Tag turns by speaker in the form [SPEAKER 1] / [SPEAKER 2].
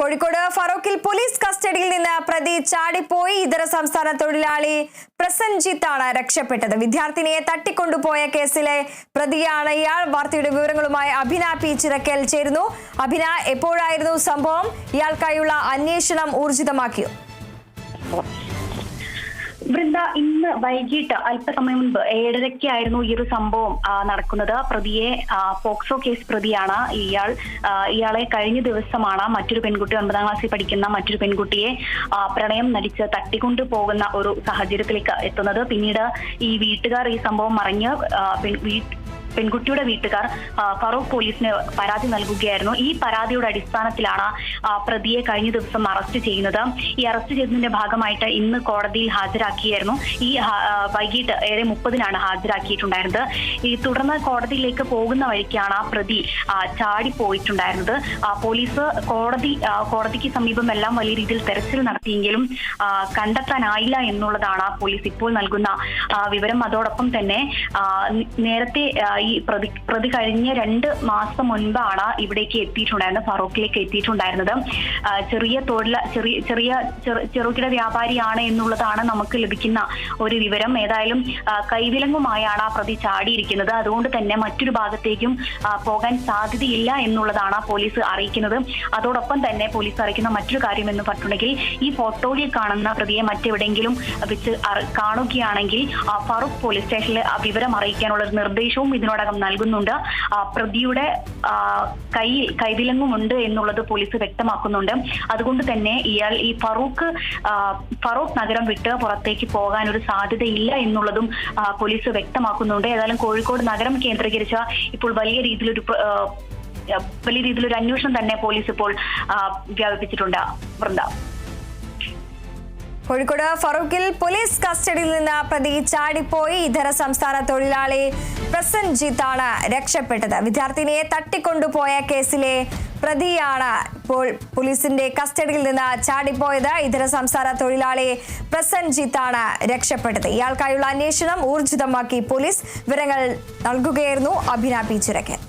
[SPEAKER 1] Kozhikode ഫറോക്കിൽ police കസ്റ്റഡിയിൽ നിന്ന് പ്രതി ചാടിപ്പോയി. ഇതര സംസ്ഥാന തൊഴിലാളി പ്രസൻജിത്ത് ആണ് രക്ഷപ്പെട്ടത്. വിദ്യാർത്ഥിനിയെ തട്ടിക്കൊണ്ടുപോയ കേസിലെ പ്രതിയാണ് ഇയാൾ. വാർത്തയുടെ വിവരങ്ങളുമായി അഭിന പി ചേരുന്നു. അഭിന എപ്പോഴായിരുന്നു സംഭവം? ഇയാൾക്കായുള്ള അന്വേഷണം ഊർജിതമാക്കിയോ?
[SPEAKER 2] വൃന്ദ ഇന്ന് വൈകിട്ട് അല്പസമയം മുൻപ് ഏഴരയ്ക്കായിരുന്നു ഈ ഒരു സംഭവം നടക്കുന്നത്. പ്രതിയെ പോക്സോ കേസ് പ്രതിയാണ് ഇയാൾ. ഇയാളെ കഴിഞ്ഞ ദിവസമാണ് മറ്റൊരു പെൺകുട്ടി ഒൻപതാം ക്ലാസ്സിൽ പഠിക്കുന്ന മറ്റൊരു പെൺകുട്ടിയെ പ്രണയം നടിച്ച് തട്ടിക്കൊണ്ടു പോകുന്ന ഒരു സാഹചര്യത്തിലേക്ക് എത്തുന്നത്. പിന്നീട് ഈ വീട്ടുകാർ ഈ സംഭവം മറിഞ്ഞ് പെൺകുട്ടിയുടെ വീട്ടുകാർ ഫറൂഖ് പോലീസിന് പരാതി നൽകുകയായിരുന്നു. ഈ പരാതിയുടെ അടിസ്ഥാനത്തിലാണ് പ്രതിയെ കഴിഞ്ഞ ദിവസം അറസ്റ്റ് ചെയ്യുന്നത്. ഈ അറസ്റ്റ് ചെയ്തതിന്റെ ഭാഗമായിട്ട് ഇന്ന് കോടതിയിൽ ഹാജരാക്കിയായിരുന്നു. ഈ വൈകിട്ട് ഏഴ് മുപ്പതിനാണ് ഹാജരാക്കിയിട്ടുണ്ടായിരുന്നത്. ഈ തുടർന്ന് കോടതിയിലേക്ക് പോകുന്ന വഴിക്കാണ് ആ പ്രതി ചാടി പോയിട്ടുണ്ടായിരുന്നത് പോലീസ് കോടതി കോടതിക്ക് സമീപം എല്ലാം വലിയ രീതിയിൽ തെരച്ചിൽ നടത്തിയെങ്കിലും കണ്ടെത്താനായില്ല എന്നുള്ളതാണ് പോലീസ് ഇപ്പോൾ നൽകുന്ന വിവരം. അതോടൊപ്പം തന്നെ നേരത്തെ ഈ പ്രതി പ്രതി കഴിഞ്ഞ രണ്ട് മാസം മുൻപാണ് ഇവിടേക്ക് എത്തിയിട്ടുണ്ടായിരുന്നത് ഫറൂഖിലേക്ക് എത്തിയിട്ടുണ്ടായിരുന്നത്. ചെറിയ തൊഴിൽ ചെറിയ ചെറിയ ചെറു- ചെറുകിട വ്യാപാരിയാണ് എന്നുള്ളതാണ് നമുക്ക് ലഭിക്കുന്ന ഒരു വിവരം. ഏതായാലും കൈവിലങ്ങുമായാണ് ആ പ്രതി ചാടിയിരിക്കുന്നത്. അതുകൊണ്ട് തന്നെ മറ്റൊരു ഭാഗത്തേക്കും പോകാൻ സാധ്യതയില്ല എന്നുള്ളതാണ് പോലീസ് അറിയിക്കുന്നത്. അതോടൊപ്പം തന്നെ പോലീസ് അറിയിക്കുന്ന മറ്റൊരു കാര്യം എന്ന് പറഞ്ഞിട്ടുണ്ടെങ്കിൽ ഈ ഫോട്ടോയിൽ കാണുന്ന പ്രതിയെ മറ്റെവിടെയെങ്കിലും വെച്ച് കാണുകയാണെങ്കിൽ ഫറൂഖ് പോലീസ് സ്റ്റേഷനിൽ വിവരം അറിയിക്കാനുള്ള നിർദ്ദേശവും ഇതിനോടകം നൽകുന്നുണ്ട്. പ്രതിയുടെ കയ്യിൽ കൈവിലങ്ങുമുണ്ട് എന്നുള്ളത് പോലീസ് വ്യക്തമാക്കുന്നുണ്ട്. അതുകൊണ്ട് തന്നെ ഇയാൾ ഈ ഫറൂഖ് ഫറൂഖ് നഗരം വിട്ട് പുറത്തേക്ക് പോകാൻ ഒരു സാധ്യതയില്ല എന്നുള്ളതും പോലീസ് വ്യക്തമാക്കുന്നുണ്ട്. ഏതായാലും കോഴിക്കോട് നഗരം കേന്ദ്രീകരിച്ച ഇപ്പോൾ വലിയ രീതിയിലൊരു വലിയ രീതിയിലൊരു അന്വേഷണം തന്നെ പോലീസ് ഇപ്പോൾ വ്യാപിപ്പിച്ചിട്ടുണ്ട്. വൃന്ദ.
[SPEAKER 1] കോഴിക്കോട് ഫറൂഖിൽ പോലീസ് കസ്റ്റഡിയിൽ നിന്ന് പ്രതി ചാടിപ്പോയി. ഇതര സംസ്ഥാന തൊഴിലാളി പ്രസൻജിത്ത് ആണ് രക്ഷപ്പെട്ടത്. വിദ്യാർത്ഥിനിയെ തട്ടിക്കൊണ്ടുപോയ കേസിലെ പ്രതിയാണ് ഇപ്പോൾ പോലീസിന്റെ കസ്റ്റഡിയിൽ നിന്ന് ചാടിപ്പോയത്. ഇതര സംസ്ഥാന തൊഴിലാളി പ്രസൻജിത്ത് ആണ് രക്ഷപ്പെട്ടത്. ഇയാൾക്കായുള്ള അന്വേഷണം ഊർജിതമാക്കി പോലീസ് വിവരങ്ങൾ നൽകുകയായിരുന്നു അഭിന പി ചിറക്കൻ